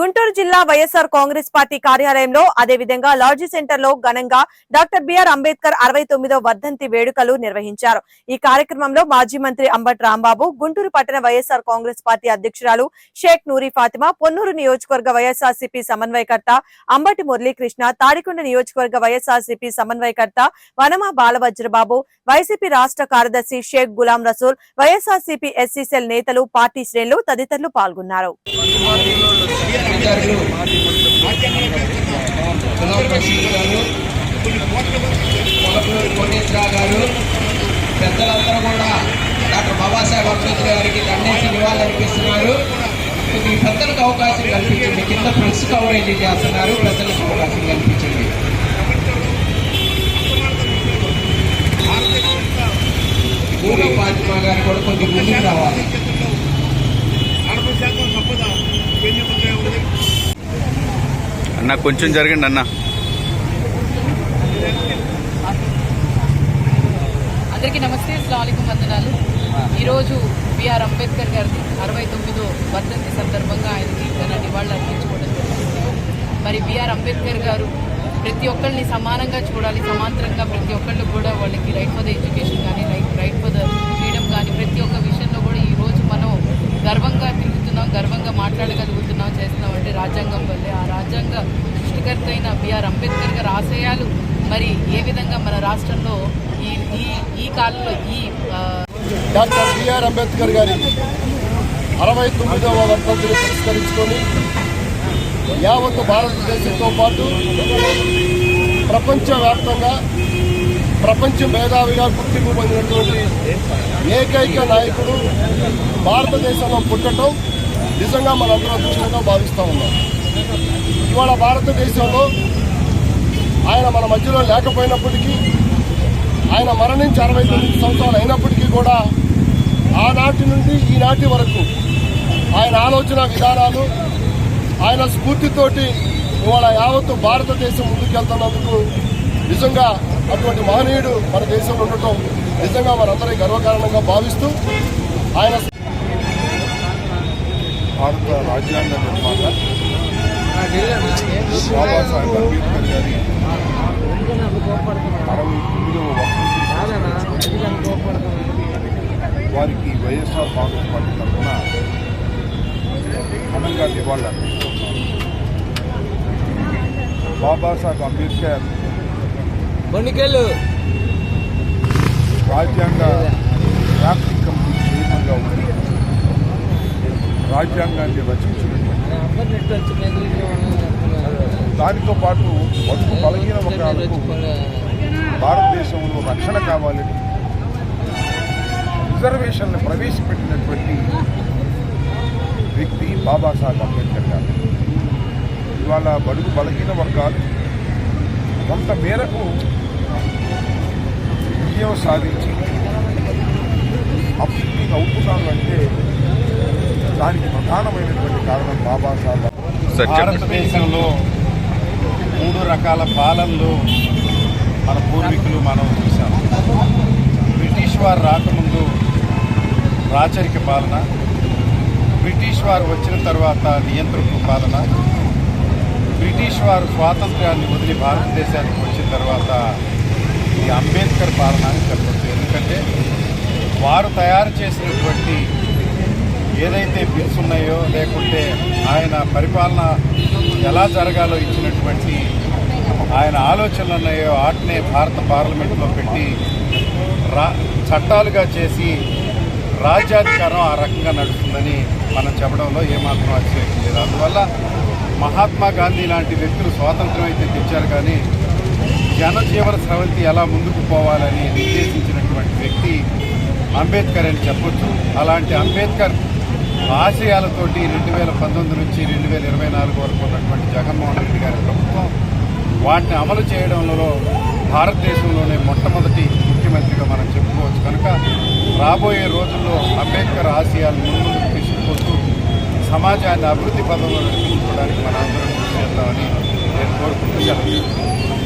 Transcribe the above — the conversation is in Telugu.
గుంటూరు జిల్లా వైఎస్ఆర్ కాంగ్రెస్ పార్టీ కార్యాలయంలో అదేవిధంగా లాడ్జీ సెంటర్లో ఘనంగా డాక్టర్ బిఆర్ అంబేద్కర్ అరవై తొమ్మిదో వర్ధంతి వేడుకలు నిర్వహించారు. ఈ కార్యక్రమంలో మాజీ మంత్రి అంబట్ రాంబాబు గుంటూరు పట్టణ వైఎస్ఆర్ కాంగ్రెస్ పార్టీ అధ్యక్షురాలు షేక్ నూరి ఫాతిమా పొన్నూరు నియోజకవర్గ వైఎస్ఆర్సీపీ సమన్వయకర్త అంబటి మురళీకృష్ణ తాడికొండ నియోజకవర్గ వైఎస్ఆర్సీపీ సమన్వయకర్త వనమ బాలవజ్రబాబు వైసీపీ రాష్ట్ర కార్యదర్శి షేక్ గులాం రసూల్ వైఎస్ఆర్సీపీ ఎస్సీసీఎల్ నేతలు పార్టీ శ్రేణులు తదితరులు పాల్గొన్నారు. అధికారులు గారు కోటేశ్వరరావు గారు పెద్దలందరూ కూడా డాక్టర్ బాబాసాహెబ్ అంబేద్కర్ గారికి దండేసి నివాళులర్పిస్తున్నారు. ఈ పెద్దలకు అవకాశం కల్పించండి. కింద ప్రెస్ కవరేజ్ చేస్తున్నారు. పెద్దలకు అవకాశం కల్పించండి. భూమి ఫాతిమా గారు కూడా కొంచెం ముందుకు రావాలి. అన్న కొంచెం జరగండి అన్న. అందరికీ నమస్తే అస్సలాముఅలైకుం వందనాలు. ఈరోజు బిఆర్ అంబేద్కర్ గారి అరవై తొమ్మిదో వర్ధంతి సందర్భంగా ఆయనకి తన నివాళులు అర్పించుకోవడం మరి బిఆర్ అంబేద్కర్ గారు ప్రతి ఒక్కరిని సమానంగా చూడాలి సమాంతరంగా ప్రతి ఒక్కళ్ళు కూడా రాజ్యాంగ సృష్టికర్త అయిన బిఆర్ అంబేద్కర్ గారి ఆశయాలు మరి ఏ విధంగా మన రాష్ట్రంలో ఈ ఈ ఈ కాలంలో ఈ డాక్టర్ బిఆర్ అంబేద్కర్ గారి అరవై తొమ్మిదవ వర్ధంతిని పురస్కరించుకొని యావత్తు భారతదేశంతో పాటు ప్రపంచవ్యాప్తంగా ప్రపంచ మేధావిగా గుర్తింపు పొందినటువంటి ఏకైక నాయకుడు భారతదేశంలో పుట్టడం నిజంగా మనందరూ అదృష్టంగా భావిస్తూ ఉన్నాం. ఇవాళ భారతదేశంలో ఆయన మన మధ్యలో లేకపోయినప్పటికీ ఆయన మరణించి అరవై తొమ్మిది సంవత్సరాలు అయినప్పటికీ కూడా ఆనాటి నుండి ఈనాటి వరకు ఆయన ఆలోచన విధానాలు ఆయన స్ఫూర్తితోటి ఇవాళ యావత్తు భారతదేశం ముందుకెళ్తున్నందుకు నిజంగా అటువంటి మహనీయుడు మన దేశంలో ఉండటం నిజంగా మనందరి గర్వకారణంగా భావిస్తూ ఆయన భారత రాజ్యాంగ నిర్మాత వారికి వైఎస్ఆర్ కాంగ్రెస్ పార్టీ తరఫున ఘనంగా నివాళులు అర్పిస్తున్నాం. బాబాసాహెబ్ అంబేద్కర్ రాజ్యాంగ వ్యాప్తి కమిటీ చైర్మన్గా ఉండి రాజ్యాంగాన్ని రచించినటువంటి దానితో పాటు బతుకు బలహీన వర్గాలకు భారతదేశంలో రక్షణ కావాలని రిజర్వేషన్లు ప్రవేశపెట్టినటువంటి వ్యక్తి బాబాసాహెబ్ అంబేద్కర్ గారు. ఇవాళ బడుగు బలహీన వర్గాలు కొంత మేరకు విజయం సాధించి అభివృద్ధి అవుతున్నారు అంటే దానికి ప్రధానమైనటువంటి కారణం బాబాసాహెబ్ భారతదేశంలో మూడు రకాల పాలనలు మన పూర్వీకులు మనం చూసాం బ్రిటిష్ వారు రాకముందు రాచరిక పాలన బ్రిటిష్ వారు వచ్చిన తర్వాత నియంత్రణ పాలన బ్రిటిష్ వారు స్వాతంత్ర్యాన్ని వదిలి భారతదేశానికి వచ్చిన తర్వాత ఈ అంబేద్కర్ పాలన అని చెప్పచ్చు. ఎందుకంటే వారు తయారు చేసినటువంటి ఏదైతే బిల్స్ ఉన్నాయో లేకుంటే ఆయన పరిపాలన ఎలా జరగాలో ఇచ్చినటువంటి ఆయన ఆలోచనలు ఉన్నాయో వాటినే భారత పార్లమెంట్లో పెట్టి రా చట్టాలుగా చేసి రాజ్యాధికారం ఆ రకంగా నడుస్తుందని మనం చెప్పడంలో ఏమాత్రం అతిశయం లేదు. అందువల్ల మహాత్మా గాంధీ లాంటి వ్యక్తులు స్వాతంత్రం అయితే తెచ్చారు కానీ జనజీవన స్రవంతి ఎలా ముందుకు పోవాలని నిర్దేశించినటువంటి వ్యక్తి అంబేద్కర్ అని చెప్పొచ్చు. అలాంటి అంబేద్కర్ ఆశయాలతోటి రెండు వేల పంతొమ్మిది నుంచి రెండు వేల ఇరవై నాలుగు వరకు ఉన్నటువంటి జగన్మోహన్ రెడ్డి గారి ప్రభుత్వం వాటిని అమలు చేయడంలో భారతదేశంలోనే మొట్టమొదటి ముఖ్యమంత్రిగా మనం చెప్పుకోవచ్చు కనుక రాబోయే రోజుల్లో అంబేద్కర్ ఆశయాలను ముందుకు తీసుకుపోతూ సమాజాన్ని అభివృద్ధి పదంలో నడిపించుకోవడానికి మనం అందరం కృషి చేద్దామని నేను కోరుకుంటూ సెలవు